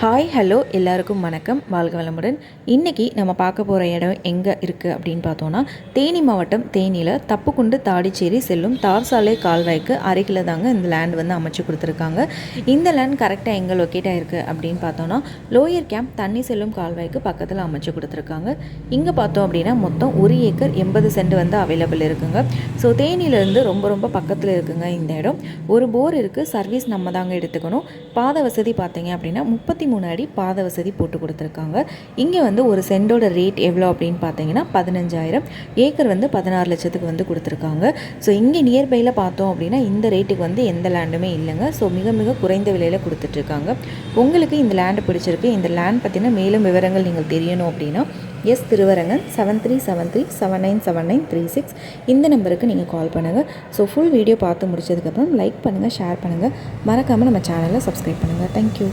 Hi hello எல்லாருக்கும் வணக்கம். வாழ்க வளமுடன். இன்றைக்கி நம்ம பார்க்க போகிற இடம் எங்கே இருக்குது அப்படின்னு பார்த்தோன்னா தேனி மாவட்டம் தேனியில் தப்புக்குண்டு தாடிச்சேரி செல்லும் தார் சாலை கால்வாய்க்கு அருகில் தாங்க இந்த லேண்ட் வந்து அமைச்சு கொடுத்துருக்காங்க. இந்த லேண்ட் கரெக்டாக எங்கே லொக்கேட் ஆகிருக்கு அப்படின்னு பார்த்தோன்னா லோயர் கேம்ப் தண்ணி செல்லும் கால்வாய்க்கு பக்கத்தில் அமைச்சு கொடுத்துருக்காங்க. இங்கே பார்த்தோம் அப்படின்னா மொத்தம் ஒரு ஏக்கர் எண்பது சென்ட் வந்து அவைலபிள் இருக்குங்க. ஸோ தேனியிலேருந்து ரொம்ப ரொம்ப பக்கத்தில் இருக்குங்க இந்த இடம். ஒரு போர் இருக்குது சர்வீஸ் நம்ம தாங்க எடுத்துக்கணும். பாத வசதி பார்த்தீங்க அப்படின்னா முப்பத்தி மூணு அடி பாத வசதி போட்டு கொடுத்துருக்காங்க. இங்கே வந்து ஒரு சென்டோட ரேட் எவ்வளோ அப்படின்னு பார்த்தீங்கன்னா பதினஞ்சாயிரம். ஏக்கர் வந்து பதினாறு லட்சத்துக்கு வந்து கொடுத்துருக்காங்க. ஸோ இங்கே நியர்பையில் பார்த்தோம் அப்படின்னா இந்த ரேட்டுக்கு வந்து எந்த லேண்டுமே இல்லைங்க. ஸோ மிக மிக குறைந்த விலையில் கொடுத்துட்ருக்காங்க. உங்களுக்கு இந்த லேண்டு பிடிச்சிருக்கு. இந்த லேண்ட் பற்றின மேலும் விவரங்கள் நீங்கள் தெரியணும் அப்படின்னா S Thiruvarangan seven three seven three seven nine seven nine three six இந்த நம்பருக்கு நீங்கள் கால் பண்ணுங்கள் ஸோ ஃபுல் வீடியோ பார்த்து முடிச்சதுக்கப்புறம் லைக் பண்ணுங்கள் ஷேர் பண்ணுங்கள் மறக்காமல் நம்ம சேனலை சப்ஸ்கிரைப் பண்ணுங்கள் தேங்க்யூ